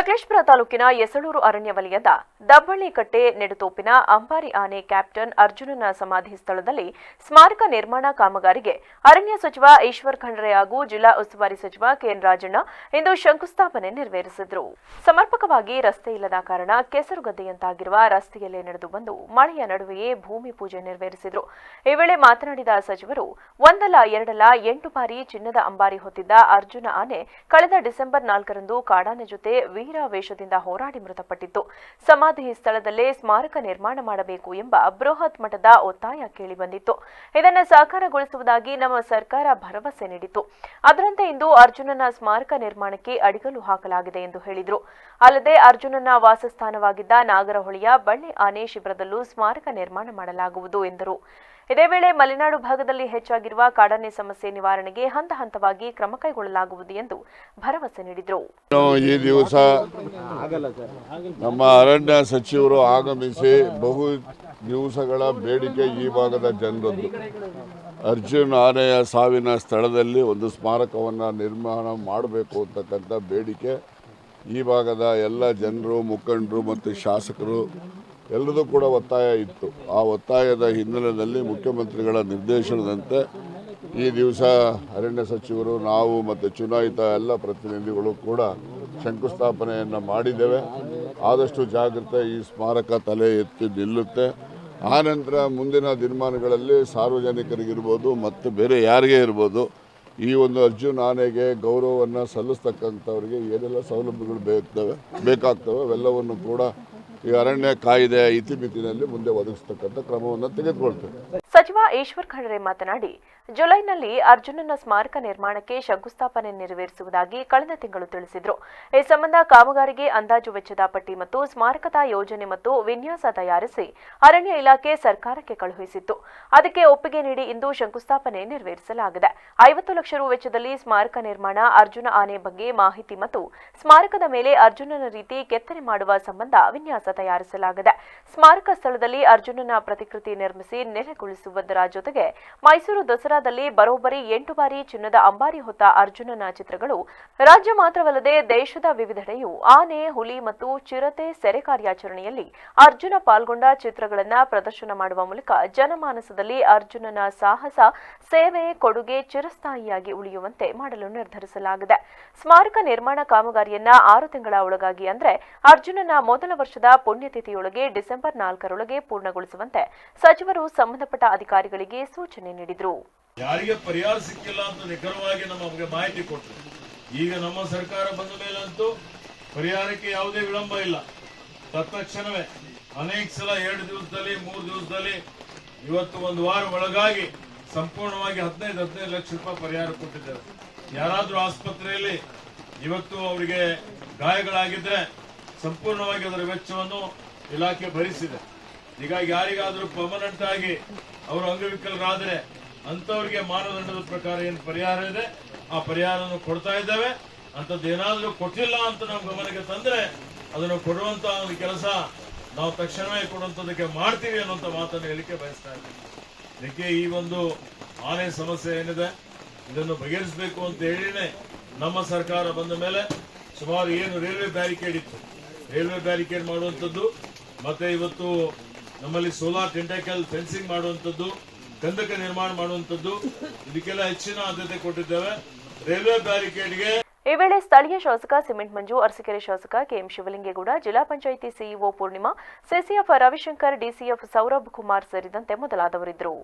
ಸಕಲೇಶಪುರ ತಾಲೂಕಿನ ಯಸಳೂರು ಅರಣ್ಯ ವಲಯದ ದಬ್ಬಳ್ಳಿಕಟ್ಟೆ ನೆಡುತೋಪಿನ ಅಂಬಾರಿ ಆನೆ ಕ್ಯಾಪ್ಟನ್ ಅರ್ಜುನನ ಸಮಾಧಿ ಸ್ಥಳದಲ್ಲಿ ಸ್ಮಾರಕ ನಿರ್ಮಾಣ ಕಾಮಗಾರಿಗೆ ಅರಣ್ಯ ಸಚಿವ ಈಶ್ವರ್ ಖಂಡ್ರೆ ಹಾಗೂ ಜಿಲ್ಲಾ ಉಸ್ತುವಾರಿ ಸಚಿವ ಕೆಎನ್ ರಾಜಣ್ಣ ಇಂದು ಶಂಕುಸ್ಥಾಪನೆ ನೆರವೇರಿಸಿದರು. ಸಮರ್ಪಕವಾಗಿ ರಸ್ತೆ ಇಲ್ಲದ ಕಾರಣ ಕೆಸರುಗದ್ದೆಯಂತಾಗಿರುವ ರಸ್ತೆಯಲ್ಲೇ ನಡೆದು ಬಂದು ಮಳೆಯ ನಡುವೆಯೇ ಭೂಮಿ ಪೂಜೆ ನೆರವೇರಿಸಿದರು. ಈ ವೇಳೆ ಮಾತನಾಡಿದ ಸಚಿವರು, ಒಂದಲ್ಲ, ಎರಡಲ್ಲ, ಎಂಟು ಬಾರಿ ಚಿನ್ನದ ಅಂಬಾರಿ ಹೊತ್ತಿದ್ದ ಅರ್ಜುನ ಆನೆ ಕಳೆದ ಡಿಸೆಂಬರ್ ನಾಲ್ಕರಂದು ಕಾಡಾನೆ ಜೊತೆ ವೀರ ವೇಷದಿಂದ ಹೋರಾಡಿ ಮೃತಪಟ್ಟಿತ್ತು ಸಮಾಧಿ ಸ್ಥಳದಲ್ಲೇ ಸ್ಮಾರಕ ನಿರ್ಮಾಣ ಮಾಡಬೇಕು ಎಂಬ ಬೃಹತ್ ಮಠದ ಒತ್ತಾಯ ಕೇಳಿಬಂದಿತ್ತು ಇದನ್ನು ಸಾಕಾರಗೊಳಿಸುವುದಾಗಿ ನಮ್ಮ ಸರ್ಕಾರ ಭರವಸೆ ನೀಡಿತು ಅದರಂತೆ ಇಂದು ಅರ್ಜುನನ ಸ್ಮಾರಕ ನಿರ್ಮಾಣಕ್ಕೆ ಅಡಿಗಲು ಹಾಕಲಾಗಿದೆ ಎಂದು ಹೇಳಿದರು. ಅಲ್ಲದೆ ಅರ್ಜುನನ ವಾಸಸ್ಥಾನವಾಗಿದ್ದ ನಾಗರಹೊಳೆಯ ಬಳ್ಳಿ ಆನೆ ಶಿಬಿರದಲ್ಲೂ ಸ್ಮಾರಕ ನಿರ್ಮಾಣ ಮಾಡಲಾಗುವುದು ಎಂದರು. ಇದೇ ವೇಳೆ ಮಲೆನಾಡು ಭಾಗದಲ್ಲಿ ಹೆಚ್ಚಾಗಿರುವ ಕಾಡಾನೆ ಸಮಸ್ಯೆ ನಿವಾರಣೆಗೆ ಹಂತ ಹಂತವಾಗಿ ಕ್ರಮ ಕೈಗೊಳ್ಳಲಾಗುವುದು ಎಂದು ಭರವಸೆ ನೀಡಿದರು. ಈ ದಿವಸ ನಮ್ಮ ಅರಣ್ಯ ಸಚಿವರು ಆಗಮಿಸಿ ಬಹು ದಿವಸಗಳ ಬೇಡಿಕೆ ಈ ಭಾಗದ ಜನರದ್ದು. ಅರ್ಜುನ್ ಆನೆಯ ಸಾವಿನ ಸ್ಥಳದಲ್ಲಿ ಒಂದು ಸ್ಮಾರಕವನ್ನು ನಿರ್ಮಾಣ ಮಾಡಬೇಕು ಅಂತಕ್ಕಂಥ ಬೇಡಿಕೆ ಈ ಭಾಗದ ಎಲ್ಲ ಜನರು, ಮುಖಂಡರು ಮತ್ತು ಶಾಸಕರು ಎಲ್ಲರದು ಕೂಡ ಒತ್ತಾಯ ಇತ್ತು. ಆ ಒತ್ತಾಯದ ಹಿನ್ನೆಲೆಯಲ್ಲಿ ಮುಖ್ಯಮಂತ್ರಿಗಳ ನಿರ್ದೇಶನದಂತೆ ಈ ದಿವಸ ಅರಣ್ಯ ಸಚಿವರು, ನಾವು ಮತ್ತು ಚುನಾಯಿತ ಎಲ್ಲ ಪ್ರತಿನಿಧಿಗಳು ಕೂಡ ಶಂಕುಸ್ಥಾಪನೆಯನ್ನು ಮಾಡಿದ್ದೇವೆ. ಆದಷ್ಟು ಜಾಗ್ರತೆ ಈ ಸ್ಮಾರಕ ತಲೆ ಎತ್ತಿ ನಿಲ್ಲುತ್ತೆ. ಆನಂತರ ಮುಂದಿನ ದಿನಮಾನಗಳಲ್ಲಿ ಸಾರ್ವಜನಿಕರಿಗಿರ್ಬೋದು ಮತ್ತು ಬೇರೆ ಯಾರಿಗೆ ಇರ್ಬೋದು, ಈ ಒಂದು ಅರ್ಜುನ್ ಆನೆಗೆ ಗೌರವವನ್ನು ಸಲ್ಲಿಸ್ತಕ್ಕಂಥವ್ರಿಗೆ ಏನೆಲ್ಲ ಸೌಲಭ್ಯಗಳು ಬೇಕಾಗ್ತವೆ ಬೇಕಾಗ್ತವೆ, ಅವೆಲ್ಲವನ್ನು ಕೂಡ ಈ ಅರಣ್ಯ ಕಾಯ್ದೆ, ಇತಿಮಿತಿನಲ್ಲಿ ಮುಂದೆ ಒದಗಿಸ್ತಕ್ಕಂಥ ಕ್ರಮವನ್ನು ತೆಗೆದುಕೊಳ್ತೇವೆ. ಸಚಿವ ಈಶ್ವರ್ ಖಂಡ್ರೆ ಮಾತನಾಡಿ, ಜುಲೈನಲ್ಲಿ ಅರ್ಜುನನ ಸ್ಮಾರಕ ನಿರ್ಮಾಣಕ್ಕೆ ಶಂಕುಸ್ಥಾಪನೆ ನೆರವೇರಿಸುವುದಾಗಿ ಕಳೆದ ತಿಂಗಳು ತಿಳಿಸಿದ್ರು. ಈ ಸಂಬಂಧ ಕಾಮಗಾರಿಗೆ ಅಂದಾಜು ವೆಚ್ಚದ ಪಟ್ಟಿ ಮತ್ತು ಸ್ಮಾರಕದ ಯೋಜನೆ ಮತ್ತು ವಿನ್ಯಾಸ ತಯಾರಿಸಿ ಅರಣ್ಯ ಇಲಾಖೆ ಸರ್ಕಾರಕ್ಕೆ ಕಳುಹಿಸಿತ್ತು. ಅದಕ್ಕೆ ಒಪ್ಪಿಗೆ ನೀಡಿ ಇಂದು ಶಂಕುಸ್ಥಾಪನೆ ನೆರವೇರಿಸಲಾಗಿದೆ. ಐವತ್ತು ಲಕ್ಷ ರು ವೆಚ್ಚದಲ್ಲಿ ಸ್ಮಾರಕ ನಿರ್ಮಾಣ, ಅರ್ಜುನ ಆನೆ ಬಗ್ಗೆ ಮಾಹಿತಿ ಮತ್ತು ಸ್ಮಾರಕದ ಮೇಲೆ ಅರ್ಜುನನ ರೀತಿ ಕೆತ್ತನೆ ಮಾಡುವ ಸಂಬಂಧ ವಿನ್ಯಾಸ ತಯಾರಿಸಲಾಗಿದೆ. ಸ್ಮಾರಕ ಸ್ಥಳದಲ್ಲಿ ಅರ್ಜುನನ ಪ್ರತಿಕೃತಿ ನಿರ್ಮಿಸಿ ನೆಲೆಗೊಳಿಸುವುದರ ಜೊತೆಗೆ ಮೈಸೂರು ದಸರಾದಲ್ಲಿ ಬರೋಬ್ಬರಿ ಎಂಟು ಬಾರಿ ಚಿನ್ನದ ಅಂಬಾರಿ ಹೊತ್ತ ಅರ್ಜುನನ ಚಿತ್ರಗಳು ರಾಜ್ಯ ಮಾತ್ರವಲ್ಲದೆ ದೇಶದ ವಿವಿಧೆಡೆಯು ಆನೆ, ಹುಲಿ ಮತ್ತು ಚಿರತೆ ಸೆರೆ ಕಾರ್ಯಾಚರಣೆಯಲ್ಲಿ ಅರ್ಜುನ ಪಾಲ್ಗೊಂಡ ಚಿತ್ರಗಳನ್ನು ಪ್ರದರ್ಶನ ಮಾಡುವ ಮೂಲಕ ಜನಮಾನಸದಲ್ಲಿ ಅರ್ಜುನನ ಸಾಹಸ, ಸೇವೆ, ಕೊಡುಗೆ ಚಿರಸ್ಥಾಯಿಯಾಗಿ ಉಳಿಯುವಂತೆ ಮಾಡಲು ನಿರ್ಧರಿಸಲಾಗಿದೆ. ಸ್ಮಾರಕ ನಿರ್ಮಾಣ ಕಾಮಗಾರಿಯನ್ನ ಆರು ತಿಂಗಳ ಒಳಗಾಗಿ ಅಂದ್ರೆ ಅರ್ಜುನನ ಮೊದಲ ವರ್ಷದ ಪುಣ್ಯತಿಥಿಯೊಳಗೆ ಡಿಸೆಂಬರ್ ನಾಲ್ಕರೊಳಗೆ ಪೂರ್ಣಗೊಳಿಸುವಂತೆ ಸಚಿವರು ಸಂಬಂಧಪಟ್ಟ ಅಧಿಕಾರಿಗಳಿಗೆ ಸೂಚನೆ ನೀಡಿದರು. ಯಾರಿಗೆ ಪರಿಹಾರ ಸಿಕ್ಕಿಲ್ಲ ಅಂತ ನಿಖರವಾಗಿ ನಮಗೆ ಮಾಹಿತಿ ಕೊಟ್ಟರು ಈಗ ನಮ್ಮ ಸರ್ಕಾರ ಬಂದ ಮೇಲಂತೂ ಪರಿಹಾರಕ್ಕೆ ಯಾವುದೇ ವಿಳಂಬ ಇಲ್ಲ. ತತ್ಕ್ಷಣವೇ ಅನೇಕ ಸಲ ಎರಡು ದಿವಸದಲ್ಲಿ, ಮೂರು ದಿವಸದಲ್ಲಿ ಇವತ್ತು ಒಂದು ವಾರ ಒಳಗಾಗಿ ಸಂಪೂರ್ಣವಾಗಿ ಹದಿನೈದು ಹದಿನೈದು ಲಕ್ಷ ರೂಪಾಯಿ ಪರಿಹಾರ ಕೊಟ್ಟಿದ್ದಾರೆ. ಯಾರಾದರೂ ಆಸ್ಪತ್ರೆಯಲ್ಲಿ ಇವತ್ತು ಅವರಿಗೆ ಗಾಯಗಳಾಗಿದ್ರೆ ಸಂಪೂರ್ಣವಾಗಿ ಅದರ ವೆಚ್ಚವನ್ನು ಇಲಾಖೆ ಭರಿಸಿದೆ. ಹೀಗಾಗಿ ಯಾರಿಗಾದರೂ ಪರ್ಮನೆಂಟ್ ಆಗಿ ಅವರು ಅಂಗವಿಕಲರಾದರೆ ಅಂತವರಿಗೆ ಮಾನದಂಡದ ಪ್ರಕಾರ ಏನು ಪರಿಹಾರ ಇದೆ? ಆ ಪರಿಹಾರವನ್ನು ಕೊಡ್ತಾ ಇದ್ದೇವೆ. ಅಂತದ್ದು ಏನಾದರೂ ಕೊಟ್ಟಿಲ್ಲ ಅಂತ ನಾವು ಗಮನಕ್ಕೆ ತಂದ್ರೆ ಅದನ್ನು ಕೊಡುವಂತಹ ಒಂದು ಕೆಲಸ ನಾವು ತಕ್ಷಣವೇ ಕೊಡುವಂತದಕ್ಕೆ ಮಾಡ್ತೀವಿ ಅನ್ನುವಂಥ ಮಾತನ್ನು ಹೇಳಿಕೆ ಬಯಸ್ತಾ ಇದ್ದೀವಿ ಅದಕ್ಕೆ ಈ ಒಂದು ಆನೆ ಸಮಸ್ಯೆ ಏನಿದೆ? ಇದನ್ನು ಬಗೆಹರಿಸಬೇಕು ಅಂತ ಹೇಳಿನೇ ನಮ್ಮ ಸರ್ಕಾರ ಬಂದ ಮೇಲೆ ಸುಮಾರು ಏನು ರೈಲ್ವೆ ಬ್ಯಾರಿಕೇಡ್ ಇತ್ತು. ರೈಲ್ವೆ ಬ್ಯಾರಿಕೇಡ್ ಮಾಡುವಂಥದ್ದು, ಮತ್ತೆ ಇವತ್ತು ನಮ್ಮಲ್ಲಿ ಸೋಲಾರ್ ಟೆಂಟಾಕಲ್ ಫೆನ್ಸಿಂಗ್ ಮಾಡುವಂಥದ್ದು, ಗಂಧಕ ನಿರ್ಮಾಣ ಮಾಡುವಂಥದ್ದು, ಇದಕ್ಕೆಲ್ಲ ಹೆಚ್ಚಿನ ಆದ್ಯತೆ ಕೊಟ್ಟಿದ್ದೇವೆ. ರೈಲ್ವೆ ಬ್ಯಾರಿಕೇಡ್ಗೆ ಈ ವೇಳೆ ಸ್ಥಳೀಯ ಶಾಸಕ ಸಿಮೆಂಟ್ ಮಂಜು, ಅರಸಕೆರೆ ಶಾಸಕ ಕೆಎಂ ಶಿವಲಿಂಗೇಗೌಡ, ಜಿಲ್ಲಾ panchayat CEO Purnima, CCF Ravishankar, DCF Saurabh Kumar ಸೇರಿದಂತೆ ಮೊದಲಾದವರಿದ್ದರು.